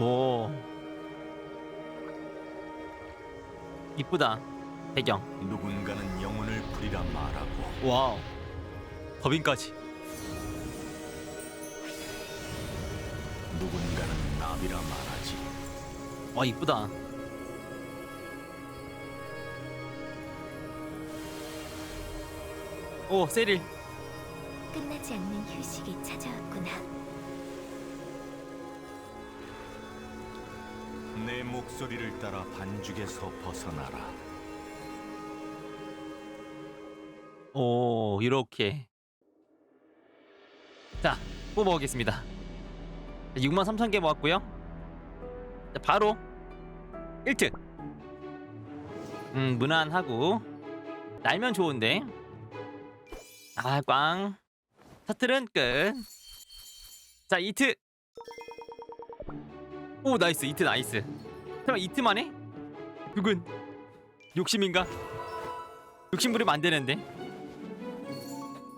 오. 이쁘다. 배경. 누군가는 영혼을 부리라 말하고 와우. 법인까지. 누군가는 나비라 말하지. 와 이쁘다. 오 세릴. 끝나지 않는 휴식이 찾아왔구나. 내 목소리를 따라 반죽에서 벗어나라. 오 이렇게. 자 뽑아보겠습니다. 6만 3천 개 모았고요. 자, 바로 1등. 음 무난하고 날면 좋은데. 아 꽝. 사틀은 끝. 자 이트. 오 나이스 이트 나이스. 설마 이트 만에? 누군? 욕심인가? 욕심 부리면 안 되는데.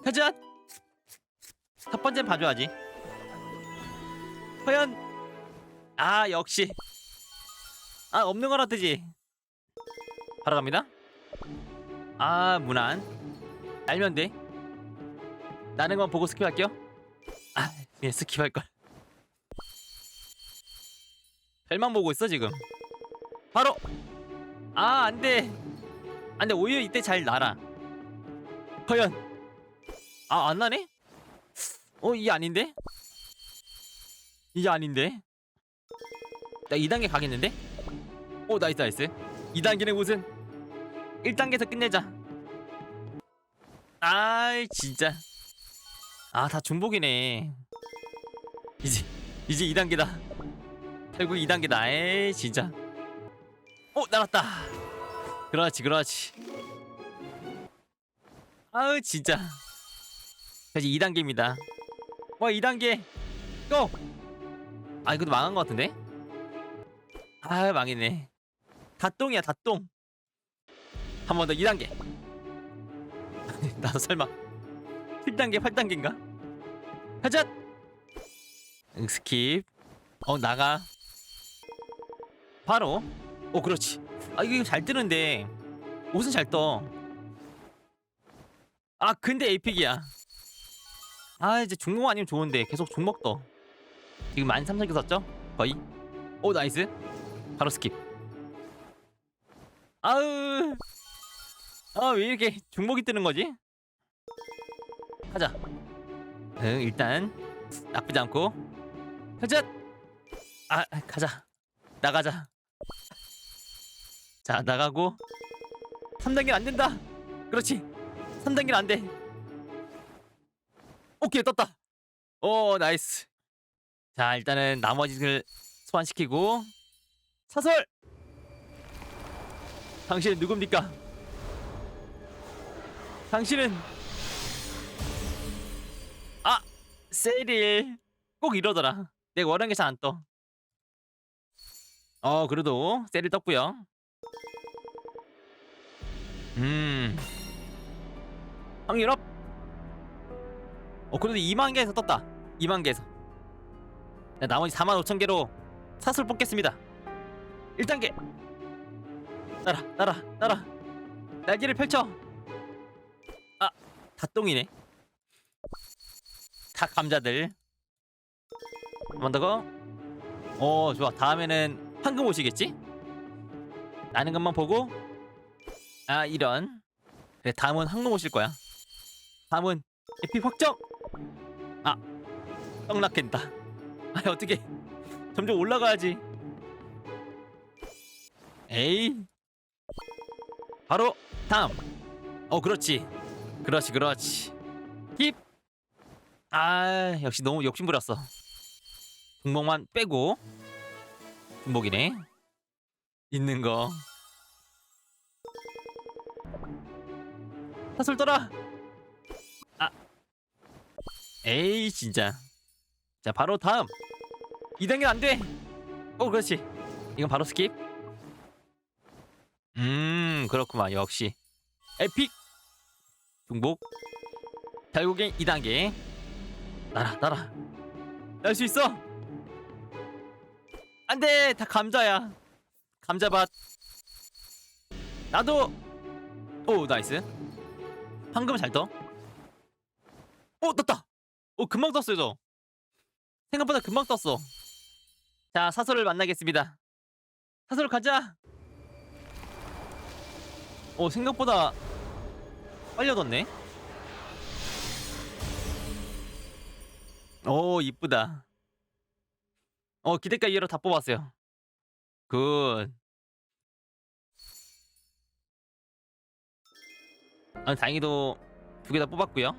가자. 첫 번째는 봐줘야지. 과연 아 역시 아 없는 거라 뜨지. 바로 갑니다. 아 무난 알면 돼. 나는 건 보고 스킵할게요. 아 그냥 스킵할 걸. 별만 보고 있어 지금. 바로! 아 안돼. 안돼 오히려 이때 잘 날아. 과연. 아 안 나네? 어 이게 아닌데? 이게 아닌데? 나 2단계 가겠는데? 오 나이스 나이스. 2단계는 무슨? 1단계에서 끝내자. 아이 진짜. 아 다 중복이네. 이제 이제 2단계다. 결국 2단계다. 에이 진짜 오 날았다. 그렇지 그렇지. 아우 진짜. 이제 2단계입니다. 와 2단계. 고! 아 이것도 망한 것 같은데? 아 망했네. 다똥이야 다똥. 한 번 더 2단계. 나도 설마. 7단계 8단계인가? 가자! 응 스킵. 어 나가. 바로 오 그렇지. 아 이거 잘 뜨는데. 옷은 잘떠아 근데 에이픽이야. 아 이제 중목 아니면 좋은데 계속 중목 떠. 지금 13,000개 썼죠? 거의? 오 나이스. 바로 스킵. 아으 아 왜 이렇게 중목이 뜨는 거지? 가자. 응 일단 나쁘지 않고. 가자 아 가자. 나가자 자 나가고. 3단계는 안 된다. 그렇지. 3단계는 안돼. 오케이 떴다. 오 나이스. 자 일단은 나머지를 소환시키고. 사설! 당신은 누굽니까? 당신은 아 세릴 꼭 이러더라. 내가 원하는 게잘 안 떠. 어 그래도 세릴 떴고요 음. 확률업. 어 그래도 2만 개에서 떴다. 2만 개에서. 자, 나머지 4만 5천 개로 사슬 뽑겠습니다. 1단계 따라 따라 따라. 날개를 펼쳐. 아 닷똥이네. 다 감자들. 한번 더고 오 좋아. 다음에는 황금 옷이겠지? 나는 것만 보고 아 이런. 그래 다음은 황금 옷일 거야. 다음은 에픽 확정! 아 떡락했다. 아 어떻게 점점 올라가야지. 에이. 바로 다음. 어 그렇지. 그렇지 그렇지. 힙아 역시 너무 욕심 부렸어. 등목만 빼고. 등목이네. 있는 거 사슬 떠라. 아. 에이 진짜. 자 바로 다음. 2단계 안돼. 어 그렇지. 이건 바로 스킵. 음 그렇구만. 역시. 에픽. 중복. 결국엔 2단계. 날아 날아 날 수 있어. 안돼. 다 감자야. 감자밭. 나도. 오 나이스 황금 잘떠오 떴다. 오 금방 떴어요 저 생각보다 금방 떴어. 자 사설을 만나겠습니다. 사설 가자. 오 생각보다 빨리 얻었네. 오 이쁘다. 어 기대가 이해로 다 뽑았어요. 굿 아, 다행히도 두 개 다 뽑았고요